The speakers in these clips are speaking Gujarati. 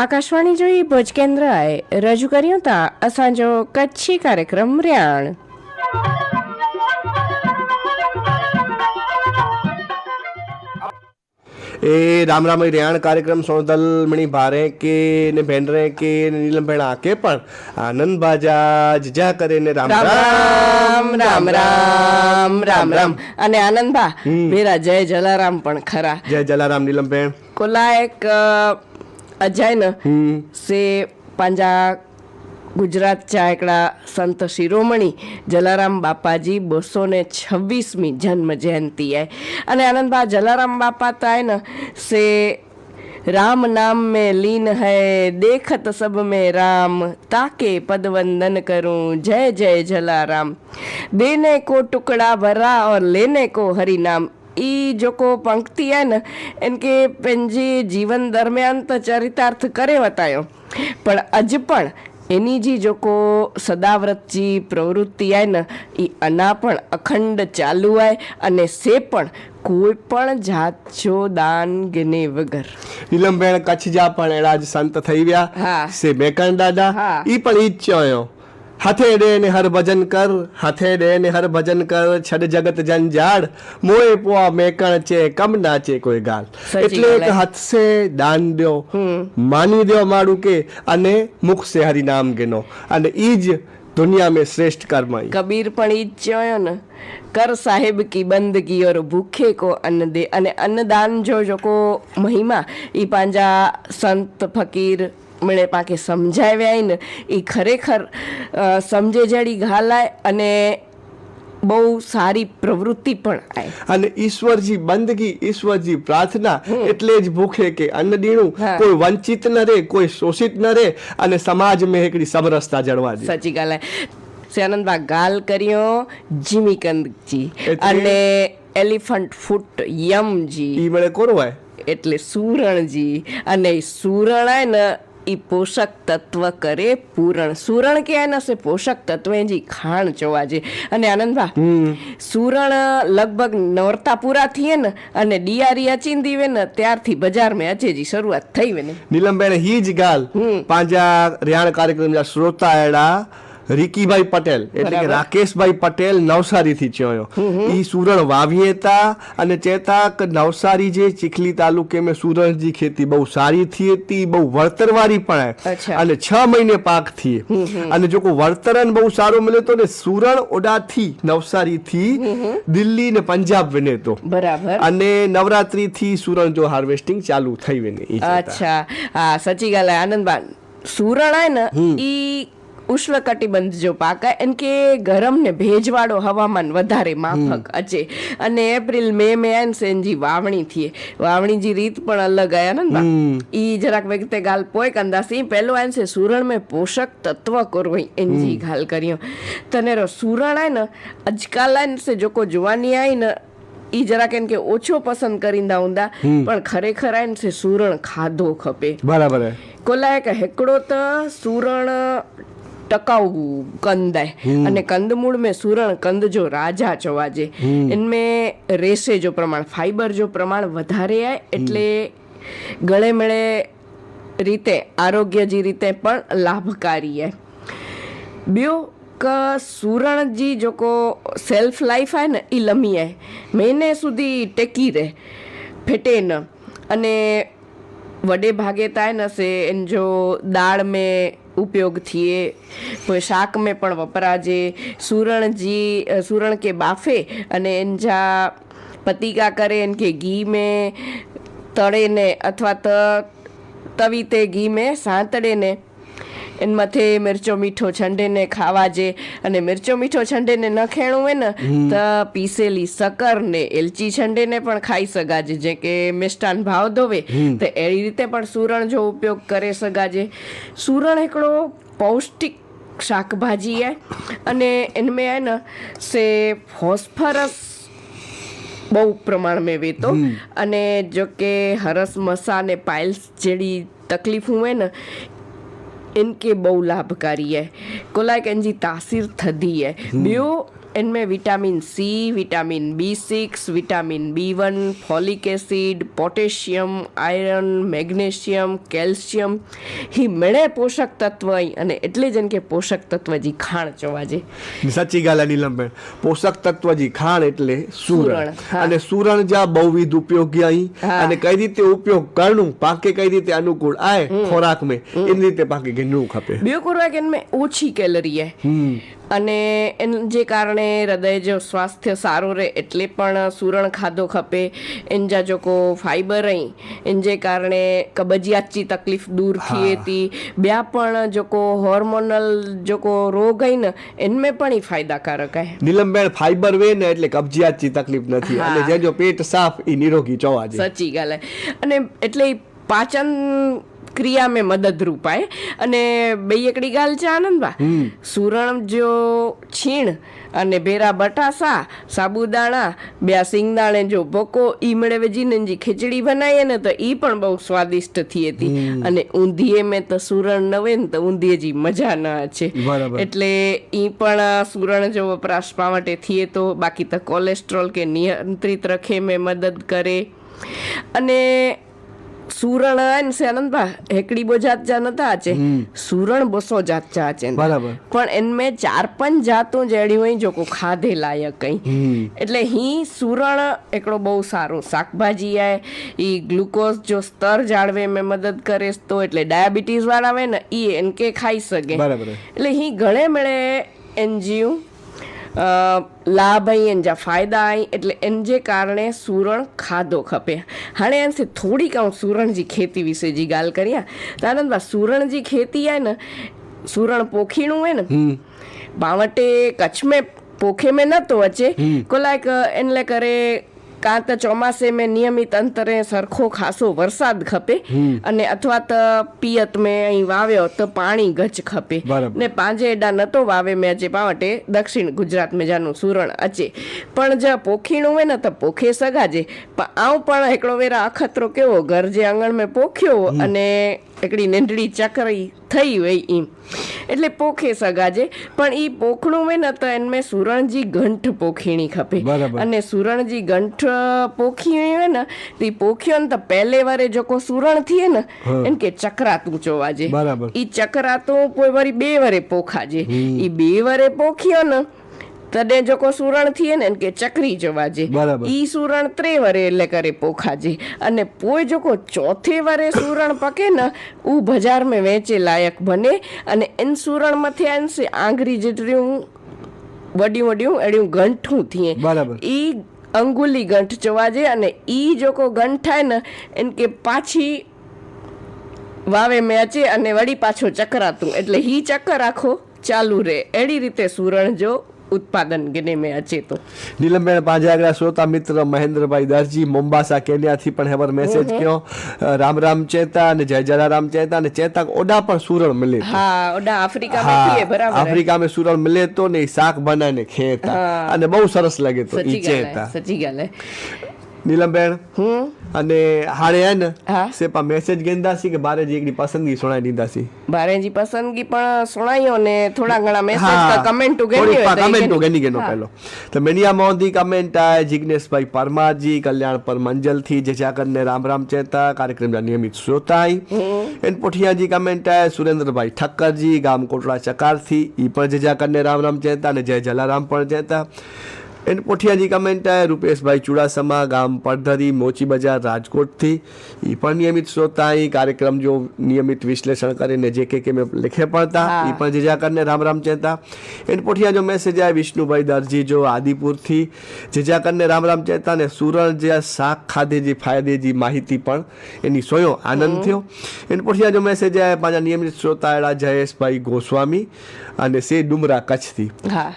આકાશવાણી જોઈ ભુજ કેન્દ્રએ રજૂ કર્યું તા અસાંજો કચ્છી કાર્યક્રમ રિયાણ. એ રામ રામ રેહાણ કાર્યક્રમ સોનદલ મણી ભારે કે ને ભેંડરે કે ને નીલમ ભેણા કે પણ આનંદ બાજા જજા કરે ને રામ રામ રામ રામ રામ રામ અને આનંદભા મેરા જય જલારામ પણ ખરા. જય જલારામ નીલમ ભેણ. કોલા એક અજાયન સે પાંજા ગુજરાત ચાયકડા સંત શિરોમણી જલારામ બાપાજી બસો ને છવ્વીસમી જન્મ જયંતિ અને આનંદભા જલારામ બાપા તાય ને સે રામ નામ મેં લીન હૈ દેખત સબ મેં રામ તાકે પદવંદન કરું જય જય જલારામ. દેને કો ટુકડા ભરા ઓર લેને કો હરિનામ. जलाराम देने को टुकड़ा भरा और लेने को हरि नाम ई जेको पंक्ति आहे न इनके पंहिंजे जीवन दरमियान त चरितार्थ करे वतायो પણ અજ પણ એની जी जेको સદાવ્રત जी પ્રવૃત્તિ आहे ન એ અના પણ અખંડ ચાલુ आहे અને સે પણ કોઈ પણ જાત જો દાન ગને વગર નીલમ ભેણ કચ્છ જા પણ એડા જ સંત થઈ હા. વ્યા સે મેકણ દાદા હા. ઈ પણ ઈ જ ચયો હાથે ડે ને હર ભજન કર હાથે ડે ને હર ભજન કર છડ જગત જંજાળ મોએ પોઆ મેકણ છે કમ નાચે કોઈ ગાલ એટલે એક હાથ દાન દ્યો માની દો મારું કે અને મુખ સે હરિ નામ ગેનો. અને ઈ જ દુનિયા મેં શ્રેષ્ઠ કર્મ કબીર પણ ઈ જ ચયો ને. કર સાહેબ કી બંદગી ઓર ભૂખે કો અન્ન દે. અને અન્નદાન જો જોકો મહિમા ઈ પાંજા સંત ફકીર મણે પાકે સમજાવ્યાય ને એ ખરેખર સમજે જડી ઘાલાય અને બહુ સારી પ્રવૃત્તિ પણ આય. અને ઈશ્વરજી બંદગી ઈશ્વરજી પ્રાર્થના એટલે જ ભૂખે કે અન્ન દીણું કોઈ વંચિત ન રહે કોઈ શોષિત ન રહે અને સમાજ મેં એકડી સમરસતા જળવા દે. સાચી ગાલ. સેનંદબા ગાલ કર્યો જીમીકંદજી અને એલિફન્ટ ફૂટ યમજી. ઈ મળે કોરવાય એટલે સુરણજી. અને સુરણાય ને એ પોષક તત્વ કરે પૂરણ. સુરણ કહેવાય ને પોષક તત્વ એની ખાણ જોવા જે અને આનંદભા સુરણ લગભગ નોરતા પૂરા થઈએ ને અને ડિયારી અચીન દીવે ને ત્યારથી બજાર મેં અચેજી શરૂઆત થઈ ને. નીલમબેન હી જ ગાલ પાંજા રિયાણ કાર્યક્રમ શ્રોતા એડા રીકીભાઈ પટેલ એટલે કે રાકેશભાઈ પટેલ નવસારીથી ચયો એ સુરણ વાવ્યેતા અને ચેતા નવસારી જે ચીખલી તાલુકે મેં સુરણજી ખેતી બહુ સારી થી હતી બહુ વળતરવાળી પણ અને છ મહિને પાકથી અને જો કોઈ વળતરન બહુ સારું મળે તો ને સુરણ ઓડાથી નવસારીથી દિલ્હી ને પંજાબ વિને તો. બરાબર. અને નવરાત્રી થી સુરણ જો હાર્વેસ્ટિંગ ચાલુ થઈ વિને અચ્છા. હા સચી ગાલ આનંદબાન સુરણ આય ને ઈ ઉષ્ણકટિબંધ જો પાકા એમ કે ગરમ ને ભેજવાળો હવામાન વધારે માફક અચે. અને એપ્રિલ મે મે એની વાવણી થી વાવણી જી રીત પણ અલગ આયા ને ઈ જરાક વખતે ગાલ પોય કંદા સી પહેલો એમ છે સુરણ મે પોષક તત્વ કરવી એનજી ગાલ કર્યો. તને રો સુરણ આય ને આજકાલ આય ને જોકો જોવાની આય ને ઈ જરાક એમ કે ઓછો પસંદ કરીંદા ઊંદા પણ ખરેખર એમ છે સુરણ ખાધો ખપે. બરાબર કોલા એક હેકડો તો સુરણ ટકાઉ कंद आहे અને कंदमूल में सुरण कंद जो राजा चवाजे इनमें रेसे जो प्रमाण फाइबर जो प्रमाण વધારે आहे એટલે ગળે મળે રીતે આરોગ્ય जी રીતે પણ લાભકારી आहे ॿियो क સુરણ जी जेको સેલ્ફ લાઈફ आहे ને એ લમી आहे મહિને સુધી ટેકી રહે ફેટે ન અને વડે ભાગે થાય ન સે એન જો દાળ में ઉપયોગથી એ શાક મેં પણ વપરાજે. સૂરણજી સૂરણ કે બાફે અને એંજા પતિકા કરે એન કે ઘી મેં તળેને અથવા તવીતે ઘી મેં સાંતળેને એને મથે મિરચો મીઠો છંડેને ખાવા જે. અને મિરચો મીઠો છંડેને ન ખેણું હોય ને તો પીસેલી શકરને એલચી છંડેને પણ ખાઈ સગાજે. જે કે મિષ્ટાન ભાવ ધોવે તો એવી રીતે પણ સુરણ જો ઉપયોગ કરે સગાજે. સુરણ એકડો પૌષ્ટિક શાકભાજી હે. અને એનમે હે ને સે ફોસ્ફરસ બહુ પ્રમાણ મેં વેતો. અને જો કે હરસ મસા ને પાઇલ્સ જેવી તકલીફ હોય ને इनके बहु लाभकारी है को लाइक इनजी तासीर थदी है ॿियो इनमें vitamin C vitamin B six vitamin B one folic acid potassium iron magnesium calcium હિમેળે પોષક તત્વ અને એટલે જ કે પોષક તત્વજી ખાણ ચોવાજે સાચી ગાલા નીલમબેન પોષક તત્વજી ખાણ એટલે સુરણ અને સુરણ જ્યાં બહુવિધ ઉપયોગી અહીં અને કઈ રીતે ઉપયોગ કરવું પાકે કઈ રીતે અનુકૂળ આય ખોરાક મેં એની રીતે પાકે ઘેનું ખપે બે ખોરાક એનમે ઓછી કેલરી હે અને એન જે કારણે હૃદય જો સ્વાસ્થ્ય સારું રહે એટલે પણ સુરણ ખાધો ખપે એનજા જોકો ફાઈબર અહીં એન જે કારણે કબજિયાતની તકલીફ દૂર હા. થी હતી બ્યા પણ જોકો હોર્મોનલ જોકો રોગ હોય ને એનમે પણ એ ફાયદાકારક હે. નીલમબેન ફાઈબર વે ને એટલે કબજિયાતની તકલીફ નથી. અને જે જો પેટ સાફ એ નિરોગી ચવાજે સાચી ગાલ. અને એટલે પાચન ક્રિયા में મદદરૂપ આય. અને બે એકડી ગાલ છે આનંદબા સુરણ જો છીણ અને ભેરા બટાસા સાબુદાણા બે સિંગદાણે જો ભોકો ઈ મળે વેજીને ખીચડી બનાવીએ ને તો ઈ પણ બહુ સ્વાદિષ્ટ થઈ હતી. અને ઊંધીએ મેં તો સુરણ નવે ને તો ઊંધીએ જી મજા ન છે. એટલે ઈ પણ સુરણ જો વપરાશ પા માટે થઈએ તો બાકી તો કોલેસ્ટ્રોલ કે નિયંત્રિત રખે મેં મદદ કરે. અને સુરણ આન સે આનંદબા હેકડી બો જાત જા નતા આચે. સુરણ બસો જાત જા આચે બરાબર. પણ એનમે ચાર પાંચ જાતો જેડી હોય જો કો ખાધે લાયક કઈ. એટલે હી સુરણ એકડો બહુ સારો. શાકભાજી આય ઈ ગ્લુકોઝ જો સ્તર જાળવે મેં મદદ કરે તો એટલે ડાયાબિટીસ વાળા આવે ને ઈ એન કે ખાઈ શકે. બરાબર. એટલે હી ઘણે મળે એન ಲಾಭ ಏನು ಜಾ ಫಾಯ್ದಾ ಆಯಿ એટલે એમ જે કારણે સૂરણ ખાધો ખપે. હાણે એમ થોડીક હું સૂરણજી ખેતી વિશે જી ગાલ કર્યા તો આનંદભા સૂરણજી ખેતી આય ને સૂરણ પોખીણું હે ને બાવટે કચ્છ મેં પોખે મેં નતો વચ્ચે. કોલાક એટલે કરે કાં તો ચોમાસે મેં નિયમિત અંતરે સરખો ખાસો વરસાદ ખપે અને અથવા તો પિયત મેં અહીં વાવ્યો તો પાણી ગજ ખપે. ને પાંજે એડા નતો વાવે મેં આજે પાવટે દક્ષિણ ગુજરાત મેં જાનું સુરણ અચે. પણ જ્યાં પોખીણું હોય ને તો પોખે સગાજે. પણ આવું પણ એકડો વેરા અખતરો કેવો? ઘર જે આંગણ મેં પોખ્યો અને એકડી નંઢડી ચકરી થઈ હોય એમ એટલે પોખે સગાજે પણ એ પોખણું હોય ને તો એમને સુરણજી ગંઠ પોખીણી ખપે. અને સુરણજી ગંઠ પોખી હોય ને તે પોખ્યો ને તો પહેલે વારે જો કો સુરણ થઈએ ને એમ કે ચકરાતું જોવાજે એ ચકરાતું કોઈ વારી બે વારે પોખાજે. એ બે વારે પોખ્યો ને તને જો કો સુરણ થઈએ ને કે ચકરી જવાજે. ઈ સુરણ ત્રે વરે એટલે કરે પોખાજે. અને પોય જો કો ચોથે વરે સુરણ પકે ને ઉ બજાર में વેચે લાયક બને. અને એન સુરણ મથે આંસે આંગરી જેટલું વડિયું વડિયું એડિયું ગંઠું થઈએ. ઈ અંગુલી ગંઠ ચવાજે અને ઈ જો કો ગંઠ થાય ને એમ કે પાછી વાવે મેચે અને વળી પાછો ચકરાતું. એટલે હી ચક્કર આખો ચાલુ રહે એડી રીતે સુરણ જો ઉત્પાદન ગને મેં અચે તો નીલમબેન પાંજાગરા શ્રોતા મિત્ર મહેન્દ્રભાઈ દરજી મોમ્બાસા કેન્યાથી પણ હેવર મેસેજ કયો રામ રામ ચેતા અને જય જલારામ ચેતા અને ચેતા ઓડા પણ સુરણ મળે હા ઓડા આફ્રિકા માં બરાબર. આફ્રિકા માં સુરણ મળે તો ને શાક બનાને ખેતા. અને બહુ સરસ લાગે તો ઈ ચેતા. સચી ગાલ. નીલમબેન અને હાણે હે ને. સેપા મેસેજ ગેંદાસી કે બારે જે એકડી પસંદગી સુણાઈ દીધાસી બારેજી પસંદગી પણ સુણાયો ને થોડા ઘણા મેસેજ કા કમેન્ટ થોડી પા- કમેન્ટ ગેની ગેનો પહેલો. તો મેનિયા મોદી કમેન્ટ આય જિગ્નેશભાઈ પરમાજી કલ્યાણ પર મંજલથી જે જાકરને રામ રામ ચેતા કાર્યક્રમના નિયમિત શ્રોતાઈ. એન પોઠિયાજી કમેન્ટ આય સુરેન્દ્રભાઈ ઠક્કરજી ગામ કોટડા ચકારથી ઈ પણ જે જાકરને રામ રામ ચેતા ને જય જલારામ પણ ચેતા. એન પોઠિયાજી કમેન્ટ આય રૂપેશભાઈ ચુડાસમા ગામ પડધરી મોચી બજાર રાજકોટથી. એ પણ નિયમિત શ્રોતાઈ કાર્યક્રમ જો નિયમિત વિશ્લેષણ કરીને જે કે મેં લેખે પડતા એ પણ જે કરીને રામ રામ ચેતા એન્ડ પોઠિયા જો મેસેજ આવે વિષ્ણુભાઈ દરજી જો આદિપુરથી જે કરીને રામ રામ ચેતા ને સુરણ જે શાક ખાધેજી ફાયદેજી માહિતી પણ એની સોયો આનંદ થયો. એન્ડ પોઠિયા જો મેસેજ આવે પાછા નિયમિત શ્રોતાએડા જયેશભાઈ ગોસ્વામી અને સે ડુમરા કચ્છથી.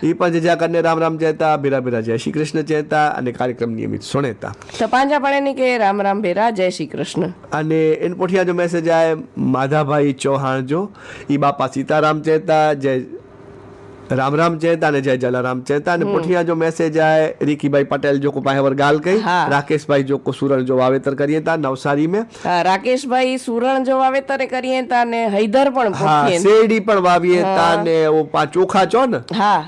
એ પણ જે કરીને રામ રામ ચેતા બેરા બેરા જય શ્રી કૃષ્ણ ચેતા અને કાર્યક્રમ નિયમિત સુણેતા. તો પાંજા પડે ની કે રામ રામ ભેરા જય શ્રી કૃષ્ણ. અને એન પોઠિયા જો મેસેજ આવે માધાભાઈ ચૌહાણ જો ઈ બાપા સીતારામ ચેતા જય રામ રામ ચેતા અને જય જલારામ ચેતા. અને પોઠિયા જો મેસેજ આવે રીકીભાઈ પટેલ જો કો પાસે ગાલ કઈ રાકેશભાઈ જો કો સુરણ જો વાવેતર કરીએ તા નવસારી में હા, રાકેશભાઈ સુરણ જો વાવેતર કરીએ તા ને હૈદર પણ હા શેરડી પણ વાવીએ તા ને ઓ પા ચોખા ચો ને? હા.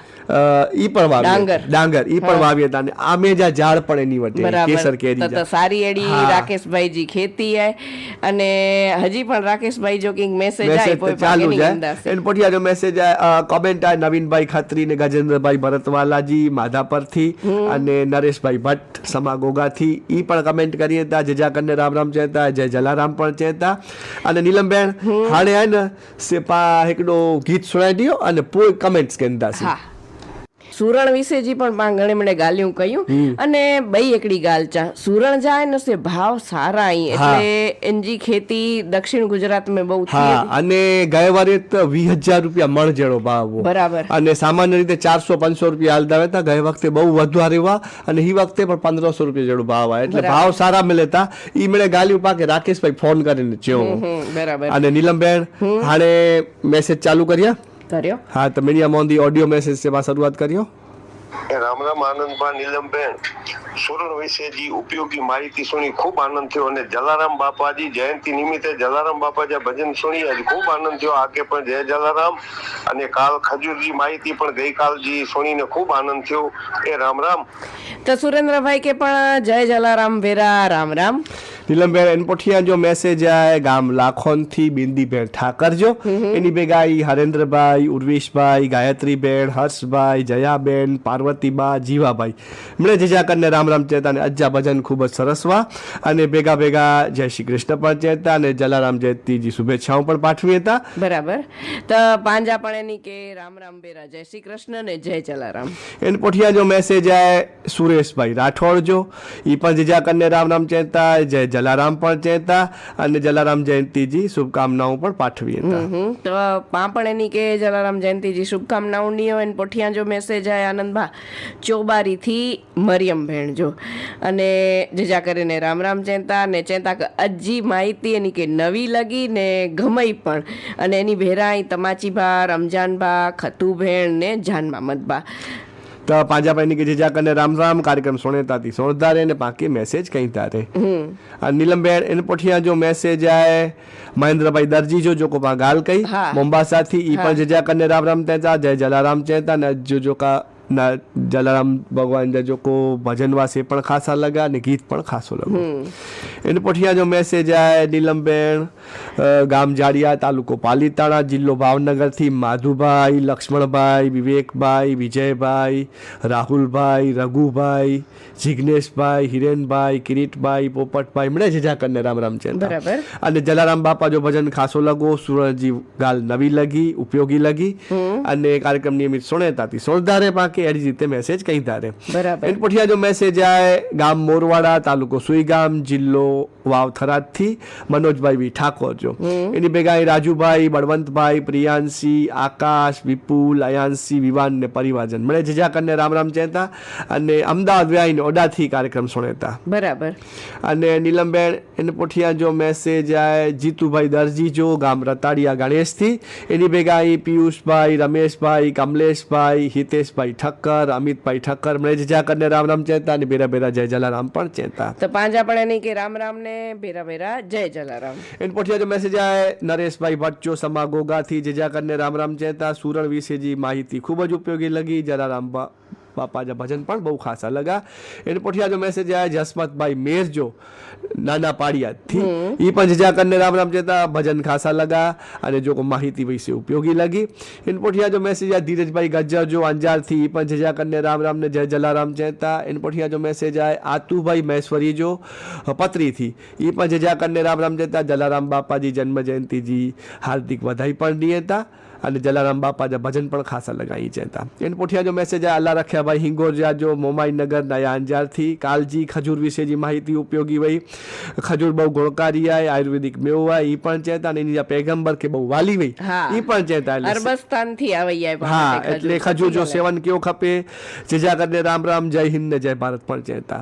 ઈ પણ વાવી ડાંગર. ડાંગર ઈ પણ વાવી હતા અને આમે જા ઝાડ પણ એની વટે કેસર કેરી તો સારી એડી હા. રાકેશભાઈજી ખેતી હે. અને હજી પણ રાકેશભાઈ જો કંઈક મેસેજ આય ચાલુ જાય એન પછી જો મેસેજ કોમેન્ટ આ નવીનભાઈ ખત્રી ને ગજેન્દ્રભાઈ ભરતવાલાજી માધાપરથી અને નરેશભાઈ ભટ્ટ સમા ગોગાથી ઈ પણ કમેન્ટ કરી હતા. જજા કન્ને રામ રામ ચેતા જય જલારામ પણ ચેતા અને નીલમબેન હાણે આય ને સેપા એકડો ગીત સુણાઈ દિયો અને પોઈ કમેન્ટ્સ કેંदा હા. સુરણ વિશે જી પણ પા ઘણે મને ગાલ્યું કહ્યું. અને બઈ એકડી ગાલ ચા. સુરણ જાય ને સે ભાવ સારા અહીં એટલે એનજી ખેતી દક્ષિણ ગુજરાત મે બહુ હા અને ગયા વારે તો વીસ હજાર રૂપિયા મણ જેવો ભાવ બરાબર. અને સામાન્ય રીતે ચારસો પાંચસો રૂપિયા હાલતા હતા ગયા વખતે બહુ વધુ હારેવા અને ઈ વખતે પણ પંદરસો રૂપિયા જેવો ભાવ આવે. એટલે ભાવ સારા મળેતા ઈ મને ગાલ્યું પાકે રાકેશભાઈ ફોન કરીને જેવો. બરાબર. અને નીલમબેન હાણે મેસેજ ચાલુ કર્યા. કર્યો. હા તો મીડિયા મોંધી ઓડિયો મેસેજ સેવા શરૂઆત કર્યો. એ રામ રામ આનંદભા નીલમબેન સુરણ વિશે જે ઉપયોગી માહિતી સુણી ખૂબ આનંદ થયો અને જલારામ બાપાજી જયંતિ નિમિત્તે જલારામ બાપાજી ભજન સુણી આજે ખૂબ આનંદ થયો. આકે પણ જય જલારામ અને કાલ ખજૂરજી માહિતી પણ ગઈકાલજી સુણીને ખૂબ આનંદ થયો. એ રામ રામ. તો સુરેન્દ્રભાઈ કે પણ જય જલારામ વેરા રામ રામ. નીલમબેન એનપોઠિયા જો મેસેજ આય ગામ લાખોનથી બિંદીબેન ઠાકર જો એની ભેગા ઈ હરેન્દ્રભાઈ ઉર્વેશભાઈ ગાયત્રીબેન હર્ષભાઈ જયાબેન પાર્વતીબા જીવાભાઈ. મને જેજા કરીને રામ રામ ચેતા અને અજ્જા ભજન ખૂબ જ સરસ વા. અને ભેગા ભેગા જય શ્રી કૃષ્ણ પણ ચેતા અને જલારામ જયતીજી શુભેચ્છાઓ પણ પાઠવી હતા બરાબર. તો પાંજા પણ એની કે રામ રામ બેરા જય શ્રી કૃષ્ણ ને જય જલારામ. એન પોઠિયા જો મેસેજ આય સુરેશભાઈ રાઠોડ જો ઈ પણ જેજા કરીને રામ રામ ચેતા જય જલારામ પણ ચેતા અને જલારામ જયંતીજી શુભકામનાઓ પણ પાઠવી હતા. તો પાપણ એની કે જલારામ જયંતિજી શુભકામનાઓ હોય અને પોઠિયા જો મેસેજ આય આનંદભા, ચોબારીથી મરિયમ ભેણ જો. અને જજા કરીને રામ રામ ચેતા ને ચેતા અજી માહિતી એની કે નવી લગી ને ગમઈ પણ. અને એની ભેરાઈ તમાચીભા, રમજાનભા, ખતુભેણ ને જાન મામદભા તો પાંજા પાઈની કે જેજા કરીને રામ રામ કાર્યક્રમ સોણેતાથી સોણધારે અને પાકી મેસેજ કઈ તારે અને નીલમબેન એને પોઠિયા જો મેસેજ આય મહેન્દ્રભાઈ દરજી જો જો કોપા ગાલ કઈ હા. મોમ્બાસાથી ઈ. પણ જેજા કરીને રામ રામ તેતા જય જલારામ ચેતા ને જો જો કા ના જલારામ ભગવાન જે કો ભજન વાસે પણ ખાસા લગા ને ગીત પણ ખાસો લગો એને પોઠિયા જો મેસેજ આય નીલમબેન અ, ગામ જાડિયા તાલુકો પાલીતાણા જિલ્લો ભાવનગરથી માધુભાઈ લક્ષ્મણભાઈ વિવેકભાઈ વિજયભાઈ રાહુલભાઈ રઘુભાઈ જિગ્નેશભાઈ હિરેનભાઈ કિરીટભાઈ પોપટભાઈ મળે છે જા કરીને રામ રામ છે બરાબર. અને જલારામ બાપા જો ભજન ખાસો લગો સુરજી ગાલ નવી લગી ઉપયોગી લગી. અને કાર્યક્રમ નિયમિત સોણેતાથી. સોળધારે પાકે એડી રીતે મેસેજ કઈ ધારે. બરાબર. એન પઠિયા જો મેસેજ આય ગામ મોરવાડા તાલુકો સુઈગામ જિલ્લો વાવ થરાદથી મનોજભાઈ ઠાકોર જો એની ભેગા એ રાજુભાઈ બળવંતભાઈ પ્રિયાંશી આકાશ વિપુલ અયાંશી વિવાન ને પરિવારજન. મળે જજા કરીને રામ રામ ચેતા અને અમદાવાદ વ્યાઈને ઓડાથી કાર્યક્રમ સુણેતા બરાબર. અને નીલમબેન એને પોઠિયા જો મેસેજ આય જીતુભાઈ દરજી જો ગામ રતાડિયા ગણેશથી. એની ભેગા એ પિયુષભાઈ રમેશભાઈ કમલેશભાઈ હિતેશભાઈ ઠક્કર અમિતભાઈ ઠક્કર. મળે જજા કરીને રામ રામ ચેતા અને બેરા ભેરા જય જલારામ પણ ચેતા તો પાંજા પણ એની કે રામ રામ ને ભેરા ભેરા જય જલારામ. એને પોઠિયા જો મેસેજ આય, નરેશભાઈ ભટ્ટ સમા ગોગાથી જેજા કરીને રામ રામ ચેતા સુરણ વિશે માહિતી ખૂબ જ ઉપયોગી લગી જરા બા બાપા જા ભજન પણ બહુ ખાસા લગા એને પોઠિયા જો મેસેજ આવ્યા જસમતભાઈ મેર જો નાના પાડિયાથી એ પણ જ્યાં કરીને રામ રામ ચેતા ભજન ખાસા લગા અને જો માહિતી વિશે ઉપયોગી લગી. એને પોઠિયા જો મેસેજ આવ્યા ધીરજભાઈ ગજ્જર જો અંજારથી. એ પણ જ્યાં કરીને રામ રામ ને જય જલારામ ચેતા એને પોઠિયા જો મેસેજ આયા આતુભાઈ મહેશ્વરી જો પત્રીથી. એ પણ જ્યાં કરીને રામ રામ ચેતા જલારામ બાપાજી જન્મ જયંતિજી હાર્દિક વધાઈ પણ નિયતા. અને જલારામ બાપા जा ભજન પણ ખાસા લગાઈ જતા એને પોઠિયા જો મેસેજ આ અલ્લા રખ્યા ભાઈ હિંગોર જાજો મોમાઈ નગર નયા અંજારથી. કાલજી ખજૂર વિશે જે માહિતી ઉપયોગી હોય ખજૂર બહુ ગુણકારી આય આયુર્વેદિક મેવો આય ઈ પણ ચેતા અને એની જે પેગંબર કે બહુ વાલી હોય. ઈ પણ ચેતા અરબસ્તાનથી આવી જાય હા એટલે ખજૂર જો સેવન કેવો ખપે જેજા કરીને રામ રામ જય હિન્દ ને જય ભારત પણ ચેતા.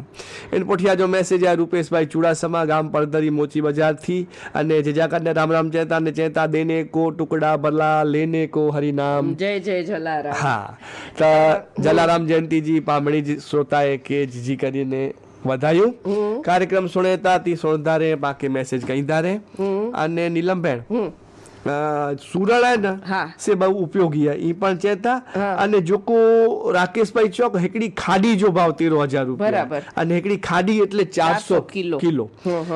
એને પોઠિયા જો મેસેજ આ રૂપેશભાઈ ચુડાસમા ગામ પડદરી મોચી બજારથી. અને જેજા કરીને રામ રામ ચેતા અને ચેતા દેને કો ટુકડા ભલા લેને કો હરિનામ. જય જય જલારામ. હા. તો જલારામ જયંતિજી પામણી શ્રોતાએ કે જીજી કરીને વધાયું કાર્યક્રમ સુણેતા તી સોણધારે બાકી મેસેજ કઈ ધારે અને નીલમબેન. સુરણ હે. ना से बहु उपयोगी પણ ચેતા અને જોકો રાકેશભાઈ ચોક હેકડી ખાડી જો ભાવ તેરો હજાર રૂપિયા. અને હેકડી ખાડી એટલે ચારસો કિલો. કિલો.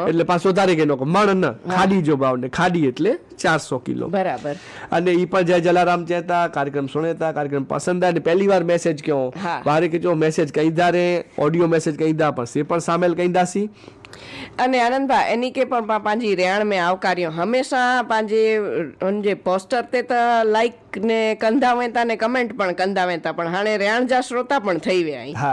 એટલે પાછો વધારે કે લોકો મણ ન. ખાડી જો ભાવ ને ખાડી એટલે ચારસો કિલો. બરાબર. અને એ પણ જય જલારામ ચેતા કાર્યક્રમ સુણેતા કાર્યક્રમ પસંદ અને પહેલી વાર મેસેજ કયો વારે કે જો મેસેજ કહી દારે ઓડિયો મેસેજ કહી દા પણ સે પણ સામેલ કહી દાસી અને આનંદભાઈ એની કે પણ પાંજી રેણ મેં આવકાર્યો. હંમેશા પાંજે જે પોસ્ટર તે તો લાઈક ने कंदा वेता ने कमेंट पण कंदा वेता पण हाणे रेण जा श्रोता पण થઈ विया आहिनि હા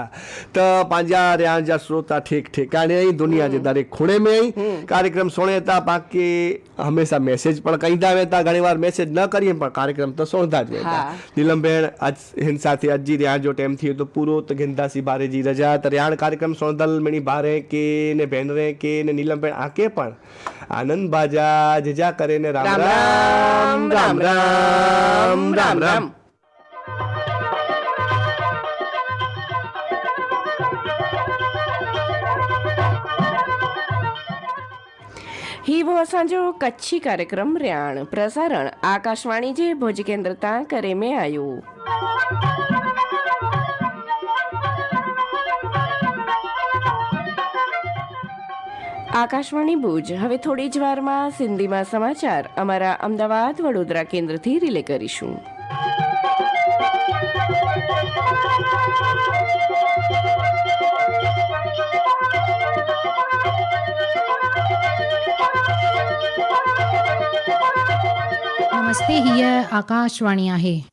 તો પાંજા રહ્યા જા શ્રોતા ઠીક ઠેકાણે અહીં દુનિયા જે દરેક ખૂણે में અહીં કાર્યક્રમ સુણેતા બાકી હંમેશા મેસેજ પણ કહી દાવેતા ઘણી વાર મેસેજ ન કરીએ પણ કાર્યક્રમ તો સોંધા જ વેતા હા. નીલમબેન આજ હિન સાથે અજી રહ્યા જો ટાઈમ થયો તો પૂરો તો ગિંદાસી બારેજી રજા તો રેહાણ કાર્યક્રમ સોંધલ મેણી બારે કે ને બેનરે કે ને નીલમબેન આકે પણ આનંદ બાજા જેજા કરે ને રામ રામ રામ રામ રામ રામ રામ હિવો અસાંજો કચ્છી કાર્યક્રમ રિયાણ. પ્રસારણ આકાશવાણી જે ભુજ કેન્દ્ર તાં કરે મેં આયું. આકાશવાણી ભુજ. હવે થોડી જ વારમાં સિંધીમાં સમાચાર. અમારા અમદાવાદ વડોદરા કેન્દ્રથી રિલે કરીશું. નમસ્તે હિયર આકાશવાણી આહે.